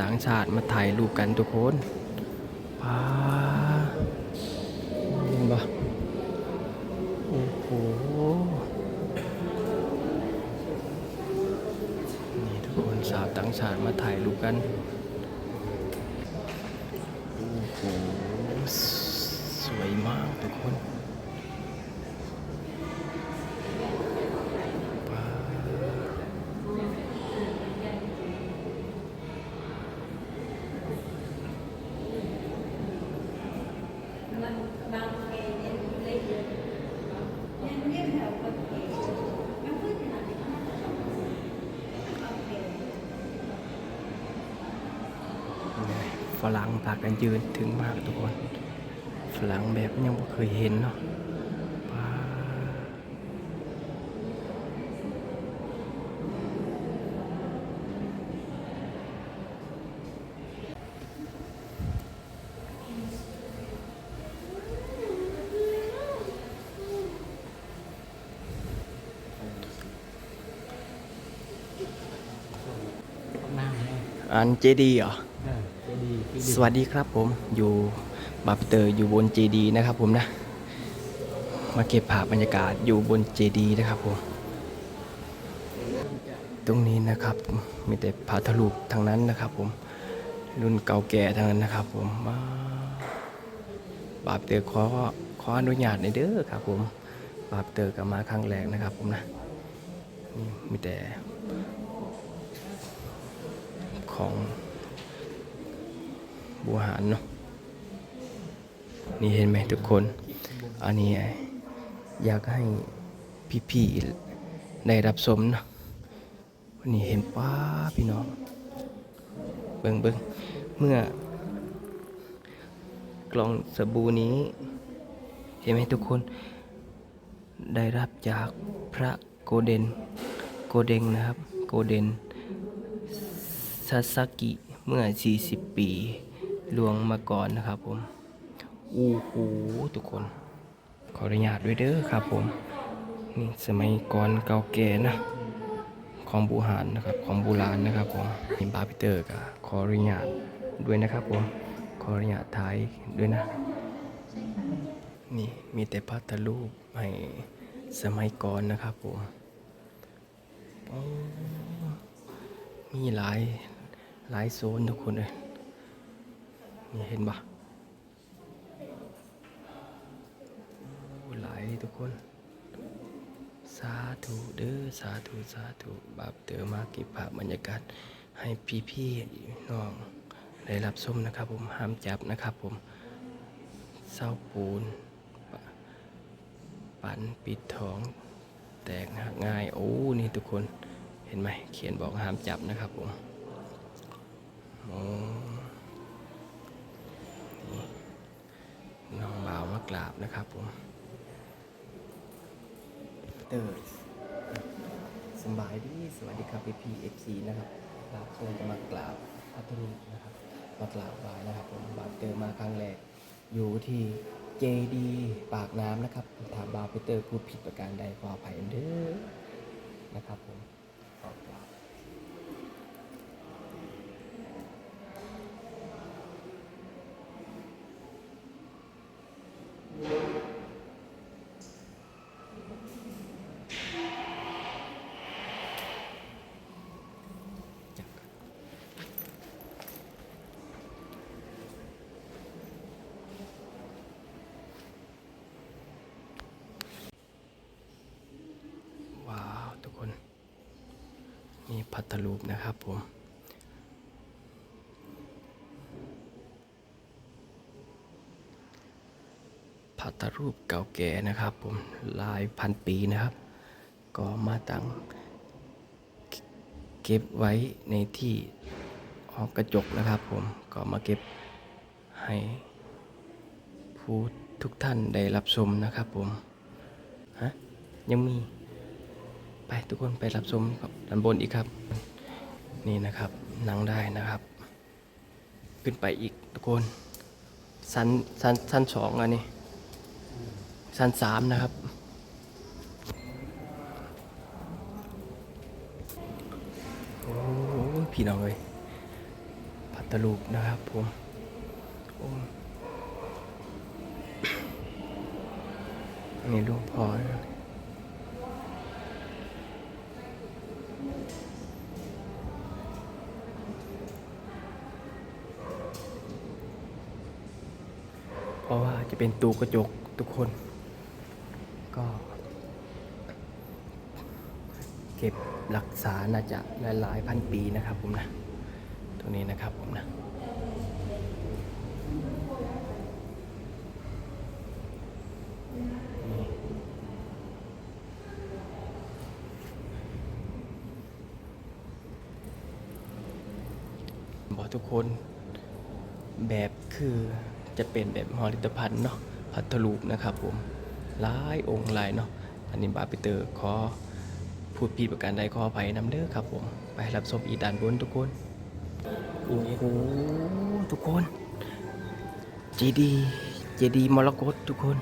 ต่างชาติมาถ่ายรูปกันทุกคนว้าเห็นปะโอ้โห นี่ทุกคนสาวต่างชาติมาถ่ายรูปกัน โอ้โห สวยมากทุกคนว้าว ฝ รั่งพากันยืนถึงมากทุกคน ฝรั่งแบบยังไม่เคยเห็นเนาะว้าอันเจดีเหรอ สวัสดีครับผมอยู่บาร์เตอร์อยู่บนเจดีนะครับผมนะ มาเก็บภาพบรรยากาศอยู่บนเจดีนะครับผมตรงนี้นะครับมีแต่พาทะลุทางนั้นนะครับผมรุ่นเก่าแก่ทางนั้นนะครับ ผมมาบาร์เตอร์ขอขออนุญาตในอยเด้อครับ ผมบาร์เตอร์ก็มาครั้งแรกนะครับ ผมนะนี่มีแต่ของ บัวหารเนาะนี่เห็นไหมทุกคน อันนี้อยากให้พี่ๆได้รับชมเนาะนนี้เห็นป้าพี่น้อง เบิงเบิงเมื่อกล่องสบู่นี้ เห็นไหมทุกคน ได้รับจากพระโกเดนโกเดงนะครับ โกเดนซาซากิเมื่อ 40 ปี ลวงมาก่อนนะครับผมอู้หูทุกคน ขออนุญาตด้วยเด้อครับผม นี่สมัยก่อนเก่าแก่นะ ของบูหานนะครับ ของโบราณนะครับผมนี่บาร์พิเตอร์ก็ขออนุญาตด้วยนะครับผม ขออนุญาตถ่ายด้วยนะ นี่มีแต่พัทลูปให้สมัยก่อนนะครับผมมีหลายหลายโซนทุกคนเลย นี่เห็นปะโอ้หลายทุกคน สาธุเด้อสาธุสาธุบาปเตอมาก็บภาพบรรยากาศให้พี่ๆน้องได้รับชมนะครับ ผมห้ามจับนะครับ ผมเศร้าปูนป,ปันปิดท้องแตกหักง่าย โอ้ นี่ทุกคน เห็นไหม เขียนบอกห้ามจับนะครับผมโอ้ น้องบ่าวมากราบนะครับผมเตอร์สบายดีสวัสดีครับพี่พีเอฟซีนะครับครับคงจะมากราบพัทลุนะครับ มากราบไหว้นะครับผมบาเตอร์มาครั้งแรกอยู่ที่เจดีปากน้ำนะครับถามบาร์พีเตอร์พูดผิดประการใดขออภัยเด้อนะครับผมขอบว้าว ทุกคน นี่พัทธรูปนะครับผม พัทรูปเก่าแก่นะครับผมลายพันปีนะครับ ก็มาตั้งเก็บไว้ในที่ห้องกระจกนะครับผมก็มาเก็บให้ผู้ทุกท่านได้รับชมนะครับผมฮะยังมี ไปทุกคนไปรับชมกับด้านบนอีกครับ นี่นะครับนั่งได้นะครับ ขึ้นไปอีกทุกคนชั้นชั้นชั้นสองอันนี้ชั้นสามนะครับโอ้ยพี่น้องเลยทลุนะครับผมโอ้อันนี้หลวงพ่อนะเพราะว่า จะเป็นตูกระจกทุกคน ก็ เก็บรักษาน่าจะหลายหลายพันปีนะครับผมนะตรงนี้นะครับผมนะบอกทุกคนแบบคือ จะเป็นแบบฮอลิตภัณฑ์เนาะพัทลุนะครับผมหลายองค์หลายเนาะอันนี้บาปิเตอร์ขอพูดผิดประการใดขออภัยนำเด้อครับผม ไปรับชมอีกด้านบนทุกคน โอ้โหทุกคนเจดีเจดีมรกตทุกคน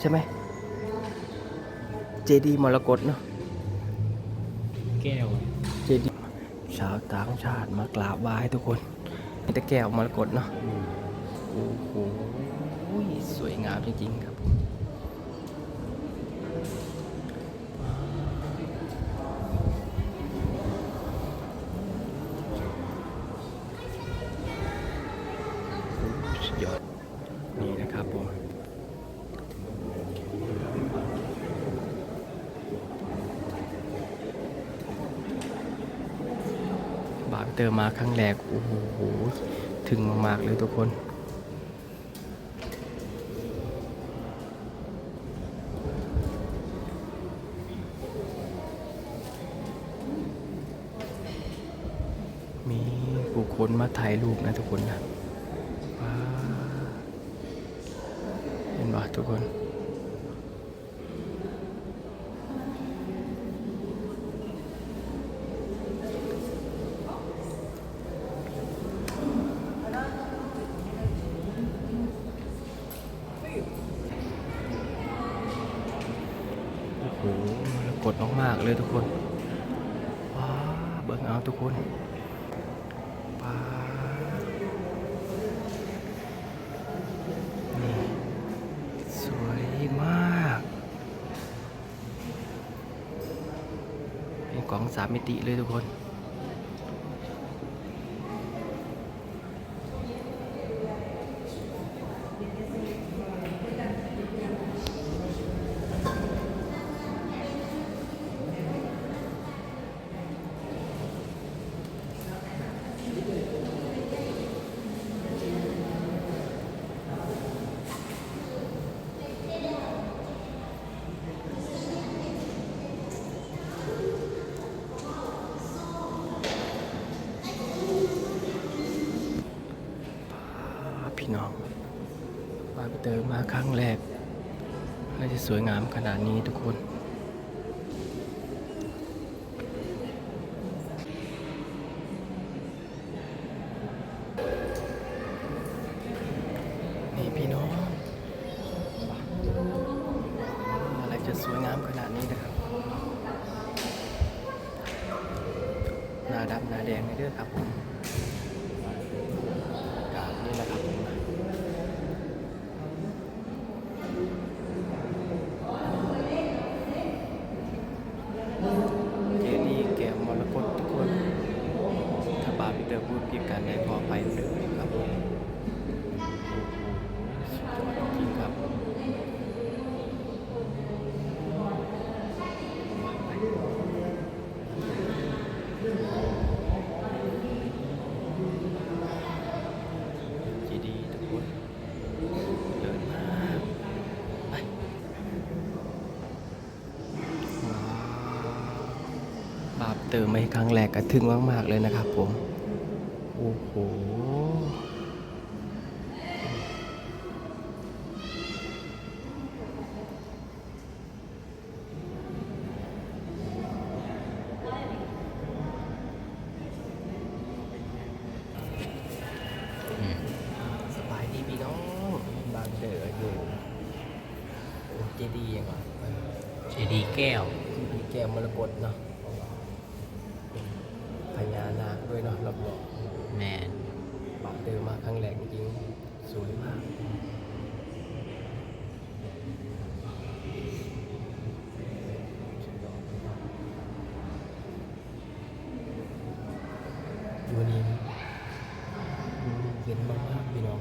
ใช่ไหมเจดีมรกตเนาะแก้วเจดีย์ชาวต่างชาติมากราบไหว้ทุกคนมีแต่แก้วมรกตเนาะ โอ้โหสวยงามจริงๆครับผมยอดนี่นะครับผมบาร์เตอร์มาครั้งแรก โอ้โห ถึงมาก ๆ เลยทุกคน คนมาถ่ายรูปนะทุกคนนะเห็นบ่ทุกคน โอ้โหกดมากๆเลยทุกคน ว้า เบิ่งเอาทุกคนว้านี่ ส ดีมากเป็นกล่องสามมิติเลยทุกคน พี่น้องมาเติมมาครั้งแรกน่าจะสวยงามขนาดนี้ทุกคนนี่พี่น้องอะไรจะสวยงามขนาดนี้นะครับหน้าดำหน้าแดงเลยด้อครับผม กราบนี่แหละครับผมเจดีย์แก้วมรกตทุกคน ถ้าบาปเตอร์พูดผิกันในขอไปเลยครับผมสุดยอดจริงครับจีดีทุกคนเดินมาไปบาปเติมไปครั้งแรกก็ถึงมาก ๆ เลยนะครับผม หสบายดีพี่น้องบางเดออยู่เจดีย์ยังไงเจดีย์แก้วมีแก้วมรกตเนาะ พญานาคด้วยเนาะรอมนๆครั้งแรกจริงสวยมากอยู่นี่เย็นมากๆพี่น้อง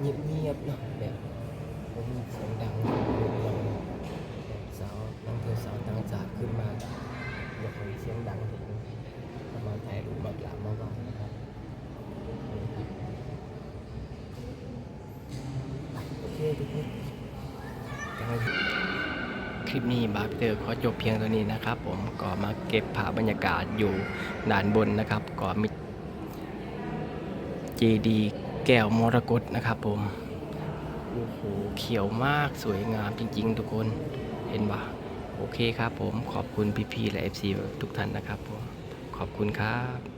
เงียบๆเนาะแบบมีเสียงดังเราสาวนักเที่ยวสาวต่างชาติขึ้นมาอยากให้เสียงดังถึง มาถ่ายรูปมากลามาบ้างนะครับโอเคทุกคนคลิปนี้บาร์เตอร์ขอจบเพียงเท่านี้นะครับ ผมก็มาเก็บภาพบรรยากาศอยู่ด้านบนนะครับก็มีเจดีแก้วมรกตนะครับ ผมโอ้โหเขียวมากสวยงามจริง ๆ ทุกคนเห็นปะโอเคครับผมขอบคุณพี่ๆและ FC ทุกท่านนะครับผม ขอบคุณครับ